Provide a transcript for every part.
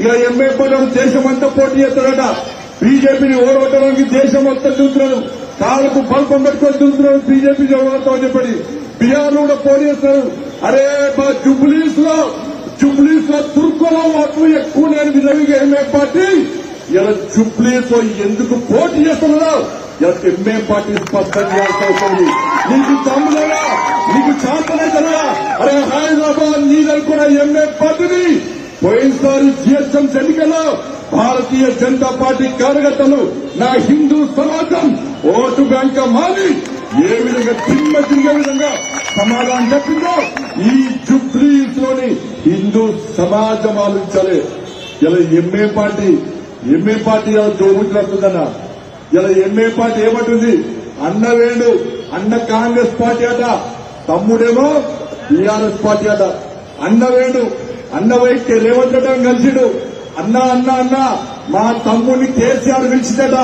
ఇక ఎంఏ పదం దేశం అంతా పోటీ చేస్తాడట. బీజేపీని ఓడగొట్టడానికి దేశం మొత్తం చూస్తున్నాడు కాళ్ళకు బల్పం పెట్టుకొని చూస్తున్నాడు బీజేపీ ఓడతామని చెప్పి. బీహార్ కూడా పోటీ చేస్తారు. అరే మా జుబ్లీస్లో జుబ్లీస్లో తుర్కులో ఓట్లు ఎక్కువ నేను విధంగా ఎంఏ పార్టీ. ఇలా జుబ్లీస్ ఎందుకు పోటీ చేస్తున్నారో? ఇలా ఎంఏ పార్టీ స్పష్టంగా అవుతుంది నీకు తమ్ముడరా నీకు చేతనైతేనా అరే హైదరాబాద్ నీదనుకున్న ఎంఏ పార్టీని పోయినసారి జిఎస్ఎం ఎన్నికల్లో భారతీయ జనతా పార్టీ కార్యకర్తలు నా హిందూ సమాజం ఓటు బ్యాంక్ మారి ఏ విధంగా తిమ్మ తిరిగే విధంగా సమాధానం చెప్పిందో ఈ జుబ్లీస్లోని హిందూ సమాజం ఆలోచించాలి. ఇలా ఎంఏ పార్టీ ఎంఏ పార్టీ ఇలా దోబుతున్నట్టుందన్న ఇలా ఎంఏ పార్టీ ఏమంటుంది? అన్న వేణు అన్న కాంగ్రెస్ పార్టీ అట తమ్ముడేమో టీఆర్ఎస్ పార్టీ అట. అన్న వేణు అన్న వైఖరి రేవంత్ రెడ్డి కలిసిడు. అన్న అన్న అన్న మా తమ్ముడిని కేసీఆర్ పిలిచిందట.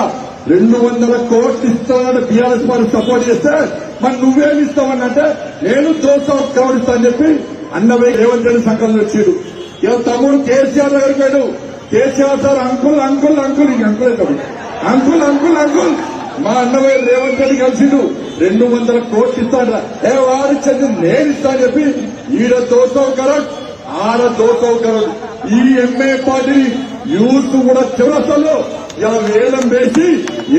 రెండు వందల కోట్లు ఇస్తామని బీఆర్ఎస్ వారు సపోర్ట్ చేస్తే మరి నువ్వేమి ఇస్తావనంటే నేను దోశ కవర్ అని చెప్పి అన్న రేవంత్ రెడ్డి సంకలనం వచ్చాడు. ఇలా తమ్ముడు కేసీఆర్ దగ్గరికి పోయాడు. KCR sir uncle uncle uncle ఇంక అంకుల్ తమ్ముడు? Uncle uncle uncle. మా అన్నవయ్య రేవంత్ రెడ్డి కలిసిండు. రెండు వందల కోట్లు ఇస్తాడ ఏ వారిచ్చింది నేను ఇస్తా అని చెప్పి ఈడ దోసవు కరెక్ట్ ఆడ దోసవు ఈ ఎంఏ పార్టీ యూత్ కూడా చివరసలు ఇలా వేలం వేసి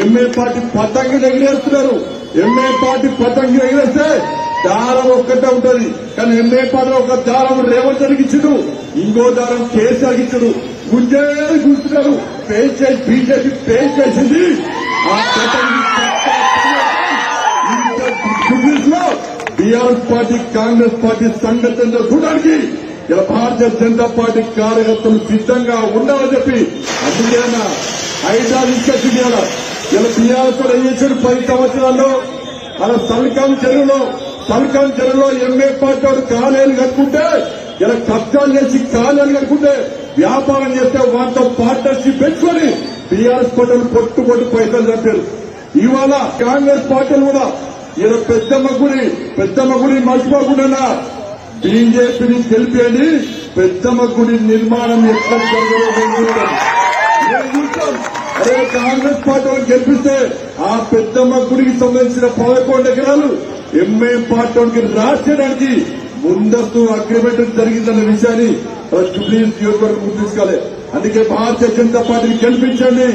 ఎంఏ పార్టీ పతంగి ఎగిరేస్తున్నారు. ఎంఏ పార్టీ పతంగి ఎగిరేస్తే దారం ఒక్కటే ఉంటది. కానీ ఎంఏ పార్టీ ఒక దారం రేవంత్ రెడ్డికి ఇచ్చుడు. ఇంకో దారం కేసీఆర్ ఇచ్చుడు. గుంజేది చూస్తున్నారు. పేజ్ చేసి బీజేపీ పేజ్ చేసింది. ఆ పతంగి బీఆర్ఎస్ పార్టీ కాంగ్రెస్ పార్టీ సంఘటనలో చూడడానికి ఇలా భారతీయ జనతా పార్టీ కార్యకర్తలు సిద్ధంగా ఉండాలని చెప్పి అందుకేనా హైదరాబాద్ ఇన్ఛార్జి ఇలా బీఆర్ఎస్ ఏం చేశాడు పది సంవత్సరాల్లో. అలా సల్కాం చెరువులో సల్కాం చెరువులో ఎంఏ పార్టీ వాడు కాలేలు కట్టుకుంటే ఇలా కబ్జాలు చేసి కాలేలు కట్టుకుంటే వ్యాపారం చేస్తే వాటితో పార్ట్నర్షిప్ పెంచుకొని టీఆర్ఎస్ పార్టీలు పొట్టు పొట్టు పైసలు చంపారు ఇవాళ కాంగ్రెస్ పార్టీలు కూడా ఈయన పెద్దమ్మ గుడి పెద్దమ్మ గుడి మర్చిపోకుండా బీజేపీని గెలిపేది పెద్దమ్మ గుడి నిర్మాణం ఎక్కడ అదే కాంగ్రెస్ పార్టీ వాళ్ళు గెలిపిస్తే ఆ పెద్దమ్మ గుడికి సంబంధించిన పదకొండు ఎకరాలు ఎంఏ పార్టీ వాళ్ళకి రాసేయడానికి ముందస్తు అగ్రిమెంట్ జరిగిందన్న విషయాన్ని జూబ్లీ నియోజకవర్గం గుర్తించుకోవాలి అందుకే భారతీయ జనతా పార్టీని గెలిపించండి.